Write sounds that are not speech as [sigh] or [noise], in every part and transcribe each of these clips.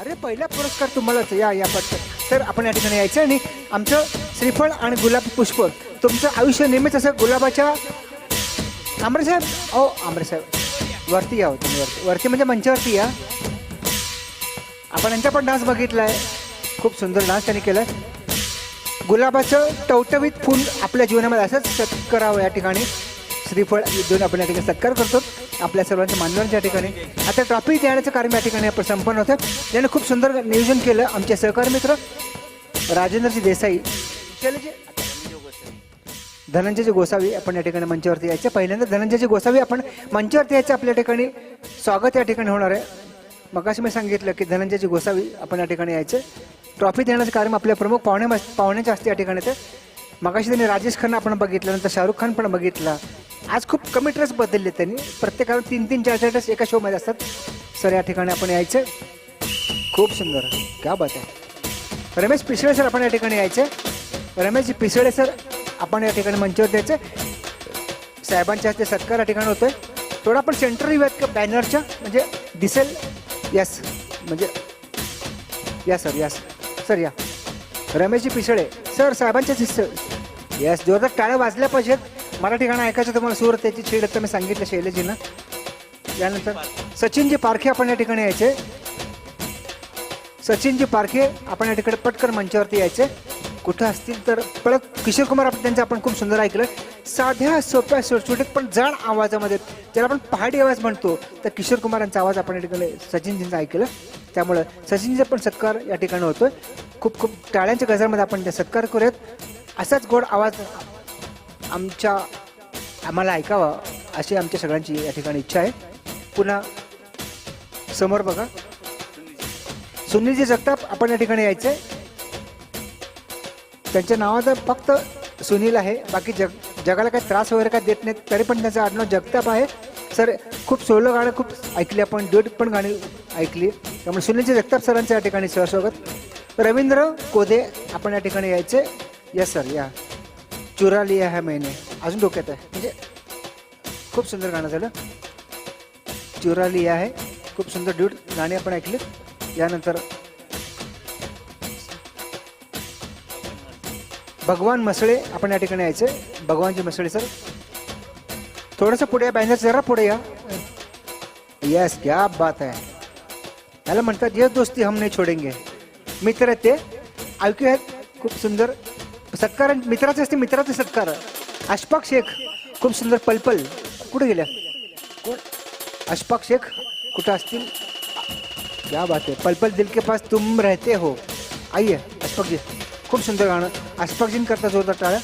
अरे पहिला पुरस्कार तुम्हालाच या या पटकन. तर आपण या ठिकाणी यायचं आणि आमचं श्रीफळ आणि गुलाब पुष्प तुमचं आयुष्य नेहमीच असं गुलाबाच्या आंबरे साहेब? ओ साहेब. वरती या हो तुम्ही वरती. वरती म्हणजे मंचावरती या. आपण यांचा पण डान्स बघितला आहे खूप सुंदर डान्स त्यांनी केला गुलाबाचं टवटवीत फूल आपल्या जीवनामध्ये असंच सत करावं या ठिकाणी. श्रीफळ दोन आपण या ठिकाणी सत्कार करतो. आपल्या सर्वांच्या मान्यवरांच्या ठिकाणी. आता ट्रॉफी देण्याचं कार्य या ठिकाणी आपण संपन्न होतं त्याने खूप सुंदर नियोजन केलं आमचे सहकारी मित्र राजेंद्रजी देसाई. शैलजी धनंजयजी गोसावी आपण या ठिकाणी मंचावरती यायचे. पहिल्यांदा धनंजयजी गोसावी आपण मंचावरती यायचं. आपल्या ठिकाणी स्वागत या ठिकाणी होणार आहे. मगाशी मी सांगितलं की धनंजयजी गोसावी आपण या ठिकाणी यायचे. ट्रॉफी देण्याचं कार्यक्रम आपल्या प्रमुख पाहुणे पाहुण्याच्या असते या ठिकाणी ते. मगाशी त्यांनी राजेश खन्ना आपण बघितलं नंतर शाहरुख खान पण बघितला. आज खूप कमी ड्रेस बदलले त्यांनी. प्रत्येकाला तीन तीन चार चार ड्रेस एका शोमध्ये असतात. सर या ठिकाणी आपण यायचं. खूप सुंदर. क्या बात आहे. रमेश पिसळे सर आपण या ठिकाणी यायचे. रमेश पिसळे सर आपण या ठिकाणी मंचावर द्यायचे. साहेबांच्या हस्ते सत्कार या ठिकाणी होतोय. थोडा आपण सेंटर येऊयात का बॅनरच्या म्हणजे दिसेल. यस म्हणजे या सर या सर. या. रमेशजी पिसळे. सर साहेबांच्या शिष्य यस जोरदार टाळ्या वाजल्या पाहिजेत. मराठी गाणं ऐकायचं तुम्हाला सूर त्याची छेड तर मी सांगितलं शैलजीनं. यानंतर सचिनजी पारखे आपण या ठिकाणी यायचे. सचिनजी पारखे आपण या ठिकाणी पटकन मंचावरती यायचे. कुठं असतील तर परत किशोर कुमार आपण त्यांचं आपण खूप सुंदर ऐकलं. साध्या सोप्या सुटसुटीत पण जाण आवाजामध्ये ज्याला आपण पहाडी आवाज म्हणतो तर किशोर कुमारांचा आवाज आपण या ठिकाणी सचिनजींचा ऐकलं. त्यामुळं सचिनजीचा पण सत्कार या ठिकाणी होतोय. खूप खूप टाळ्यांच्या गजरामध्ये आपण त्या सत्कार करूयात. असाच गोड आवाज आमच्या आम्हाला ऐकावं अशी आमच्या सगळ्यांची या ठिकाणी इच्छा आहे. पुन्हा समोर बघा. सुनीलजी जगताप आपण या ठिकाणी यायचे त्यांच्या नावाचं फक्त सुनील आहे. बाकी जग जगाला काही त्रास वगैरे काय देत नाहीत तरी पण त्यांचं आडनाव जगताप आहे. सर खूप सोलो गाणं खूप ऐकली आपण ड्युट पण गाणी ऐकली. त्यामुळे सुनीलजी जगताप सरांचं या ठिकाणी सहस्वागत. रवींद्र कोदे आपण या ठिकाणी यायचे यस सर या. चुरा लिया है मैंने अजून डोक्यात आहे. म्हणजे खूप सुंदर गाणं झालं. चुरा लिया आहे. खूप सुंदर ड्यूट गाणी आपण ऐकली. यानंतर भगवान मसळे आपण या ठिकाणी यायचे भगवानजी मसळे सर. थोडंसं पुढे या बॅनर जरा पुढे या. यस क्या बात आहे. त्याला म्हणतात ये दोस्ती हम नाही छोडेंगे. मित्र आहेत ते. ऐकूयात. खूप सुंदर सत्कार मित्राचे असते मित्राचे सत्कार. अशफाक शेख खूप सुंदर पलपल. कुठे गेल्या? कोण? अशफाक शेख कुठं असतील? क्या बात आहे. पलपल दिल के पास तुम रहते हो. आइए अशफाक जी. खूप सुंदर गाणं. अशफाकजीन करता जोरदार टाळ्या.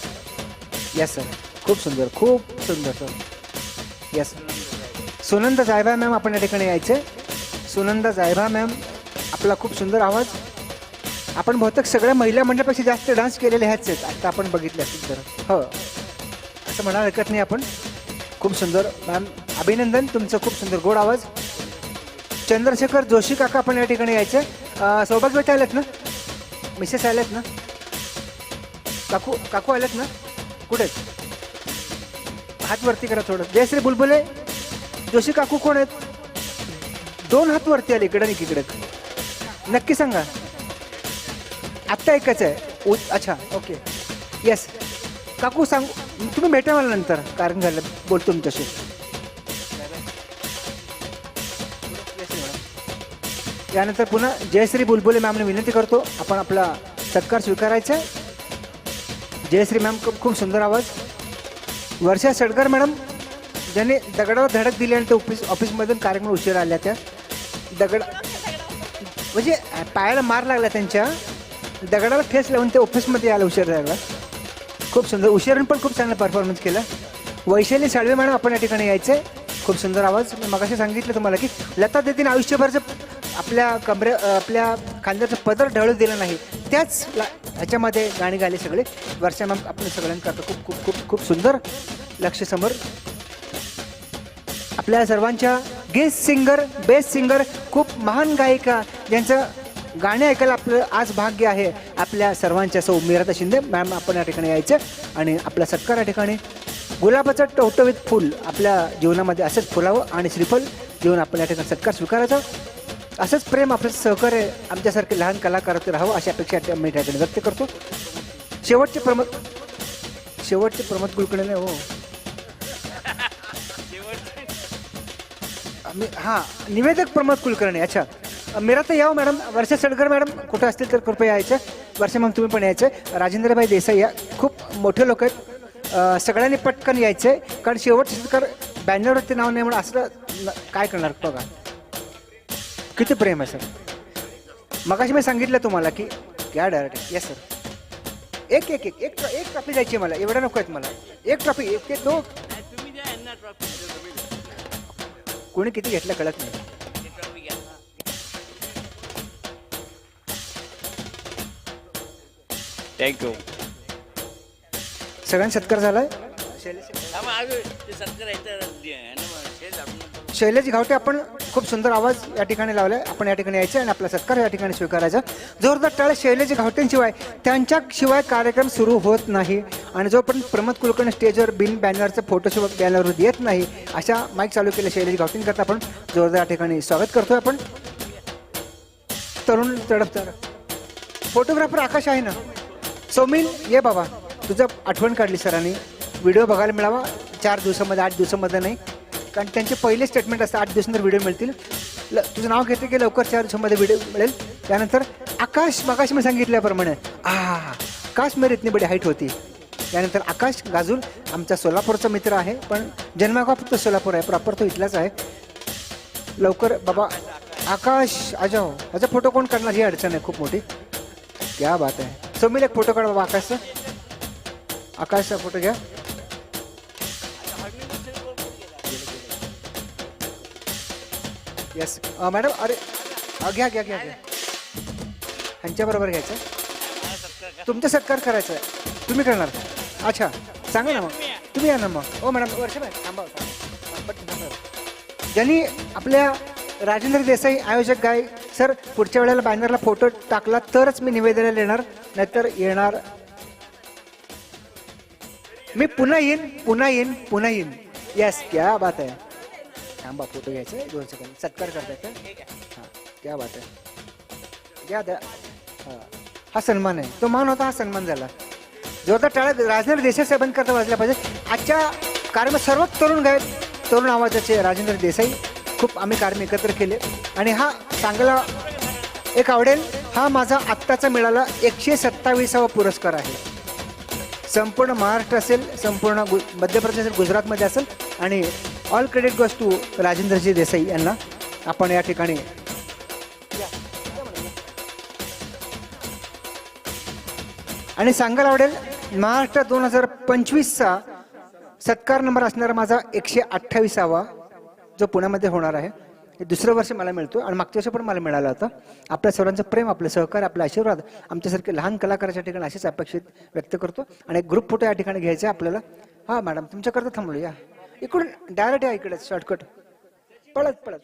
यस सर खूप सुंदर खूप सुंदर sir yes Sunanda Jaybha ma'am आपण या ठिकाणी यायचे सुनंदा जायभा मॅम आपला खूप सुंदर आवाज. आपण बहुतेक सगळ्या महिला मंडळापेक्षा जास्त डान्स केलेले ह्याच आहेत आता आपण बघितले असतील तर. हो. असं म्हणायला हरकत नाही आपण. खूप सुंदर. मॅम अभिनंदन. तुमचं खूप सुंदर. गोड आवाज. चंद्रशेखर जोशी काका आपण या ठिकाणी यायचे. सौभाग्य सौभाग्यवती आलेत ना? मिसेस आल्यात ना? काकू काकू आल्यात ना? कुठे? आहेत? हात वरती करा थोडं. जयश्री बुलबुले. जोशी काकू कोण आहेत? दोन हात वरती आले इकडे आणि इकडे. नक्की सांगा. आत्ता एकच आहे. ओ अच्छा ओके. येस काकू सांग तुम्ही भेटा मला नंतर कारण झालं बोलतो तुमच्याशी. यानंतर पुन्हा जयश्री बुलबुले मॅमने विनंती करतो आपण आपला सत्कार स्वीकारायचा आहे. जयश्री मॅम खूप खूप सुंदर आवाज. वर्षा सडकर मॅडम ज्यांनी दगडावर धडक दिली आणि ते ऑफिस ऑफिसमधून कार्यक्रम उशीर आल्या त्या. दगड म्हणजे पायाला मार लागला त्यांच्या. दगडाला फेस लावून ते ऑफिसमध्ये यायला उशीर राहिला खूप सुंदर. उशिरून पण खूप चांगला परफॉर्मन्स केला. वैशाली साळवे मॅडम आपण या ठिकाणी यायचे. खूप सुंदर आवाज. मगाशी सांगितलं तुम्हाला की लता देतीने आयुष्यभरचं आपल्या कमरे आपल्या खांद्याचं पदर ढळू दिलं नाही. त्याच ह्याच्यामध्ये गाणी गायले सगळे. वर्षा मॅम आपण सगळ्यांकरता खूप खूप खूप खूप सुंदर. लक्ष समोर. आपल्या सर्वांच्या गेस्ट सिंगर बेस्ट सिंगर खूप महान गायिका ज्यांचं गाणे ऐकायला आपलं आज भाग्य आहे. आपल्या सर्वांच्या सौ मिराता शिंदे मॅम आपण या ठिकाणी यायचं. आणि आपल्या सत्कार या ठिकाणी गुलाबाचं टवटवीत फूल आपल्या जीवनामध्ये असंच फुलावं आणि श्रीफल देऊन आपण या ठिकाणी सत्कार स्वीकारायचा. असंच प्रेम आपलं सहकार्य आमच्यासारखे लहान कलाकारात राहावं अशी अपेक्षा त्या मी ठिकाणी व्यक्त करतो. शेवटचे प्रमोद शेवटचे प्रमोद कुलकर्णी हो. [laughs] आम्ही- हा निवेदक प्रमोद कुलकर्णी अच्छा. मेरा तर यावं मॅडम. वर्षा सडकर मॅडम. कुठं असतील तर कृपया यायचं. वर्षा मग तुम्ही पण यायचं. राजेंद्रभाई देसाई या. खूप मोठे लोक आहेत. सगळ्यांनी पटकन यायचंय कारण शेवटचे सडकर बॅनरवरती नाव नाही म्हणून असं न- काय करणार बघा. किती प्रेम आहे सर. मगाशी मी सांगितलं तुम्हाला की क्या डायरेक्ट येस सर एक एक एक एक एक ट्रॉफी जायची मला. एवढ्या नको आहेत मला. एक ट्रॉफी एक ते दो तुम्ही द्या यांना ट्रॉफी कोणी किती घेतलं कळत नाही. थँक्यू सगळ्यांना सत्कार झालाय? आहे शैलेश घावटे आपण खूप सुंदर आवाज या ठिकाणी लावलाय. आपण या ठिकाणी यायचं आणि आपला सत्कार या ठिकाणी स्वीकारायचा. जोरदार टाळे शैलेश घावटेंशिवाय त्यांच्याशिवाय कार्यक्रम सुरू होत नाही. आणि जोपर्यंत प्रमोद कुलकर्णी स्टेजवर बिन बॅनरचं फोटोशिवाय बॅनरवर येत नाही अशा माईक चालू केल्या शैलेश घावटेंकरता आपण जोरदार या ठिकाणी स्वागत करतोय आपण. तरुण तडफदार फोटोग्राफर आकाश आहे ना? सौमिन ये बाबा तुझं आठवण काढली सरांनी. व्हिडिओ बघायला मिळावा. चार दिवसामध्ये आठ दिवसामध्ये नाही. कारण त्यांचे पहिले स्टेटमेंट असतं आठ दिवसानंतर व्हिडिओ मिळतील. ल तुझं नाव घेते की लवकर चार दिवसामध्ये व्हिडिओ मिळेल? त्यानंतर आकाश मगाश मी सांगितल्याप्रमाणे आ आकाश मेरी इतनी बडी हाईट होती. त्यानंतर आकाश गाजूल आमचा सोलापूरचा मित्र आहे पण जन्मागा फक्त सोलापूर आहे प्रॉपर तो इथलाच आहे. लवकर बाबा आकाश अजाओ याचा फोटो कोण काढणार? ही अडचण आहे खूप मोठी. क्या बात आहे. समील एक फोटो काढ बाबा आकाशचा. आकाशचा फोटो घ्या. येस मॅडम अरे अ, घ्या घ्या घ्या घ्या. ह्यांच्या बरोबर घ्यायचं. तुमचा सत्कार करायचा आहे. तुम्ही करणार. अच्छा सांगा ना मग. तुम्ही या ना मग. हो मॅडम वर्ष थांबा थांबा. ज्यांनी आपल्या राजेंद्र देसाई आयोजक गाय सर पुढच्या वेळेला बॅनरला फोटो टाकला तरच मी निवेदनाला येणार नाहीतर येणार. मी पुन्हा येईन पुन्हा येईन पुन्हा येईन. येस क्या बात आहे. थांबा फोटो घ्यायचा. दोन सेकंद सत्कार करताय का? हां क्या बात आहे. घ्या द्या हां. हा सन्मान आहे. तो मान होता हा सन्मान झाला. जोरदार टाळ्यात राजेंद्र देसाई साहेबांनी करता वाजल्या पाहिजे आजच्या कार्यक्रमात सर्व तरुण गायक तरुण आवाजाचे राजेंद्र देसाई. खूप आम्ही कार्यक्रम एकत्र केले. आणि हा चांगला एक आवडेल. हा माझा आत्ताचा मिळाला एकशे सत्तावीसावा पुरस्कार आहे. संपूर्ण महाराष्ट्र असेल संपूर्ण गु मध्य प्रदेश असेल गुजरातमध्ये असेल आणि all credit goes to Rajendraji Desai यांना. आपण या ठिकाणी आणि सांगायला आवडेल महाराष्ट्र दोन हजार पंचवीसचा सत्कार नंबर असणारा माझा एकशे अठ्ठावीसावा जो पुण्यामध्ये होणार आहे. दुसरं वर्ष मला मिळतो आणि मागच्या वर्षी पण मला मिळालं होतं. आपल्या सर्वांचं प्रेम आपलं सहकार्य आपला आशीर्वाद आमच्यासारखे लहान कलाकाराच्या ठिकाणी असेच अपेक्षित व्यक्त करतो. आणि एक ग्रुप फोटो या ठिकाणी घ्यायचा आहे आपल्याला. हा मॅडम तुमच्याकरता थांबलो या इकडून डायरेक्ट या इकडे शॉर्टकट पळत पळत.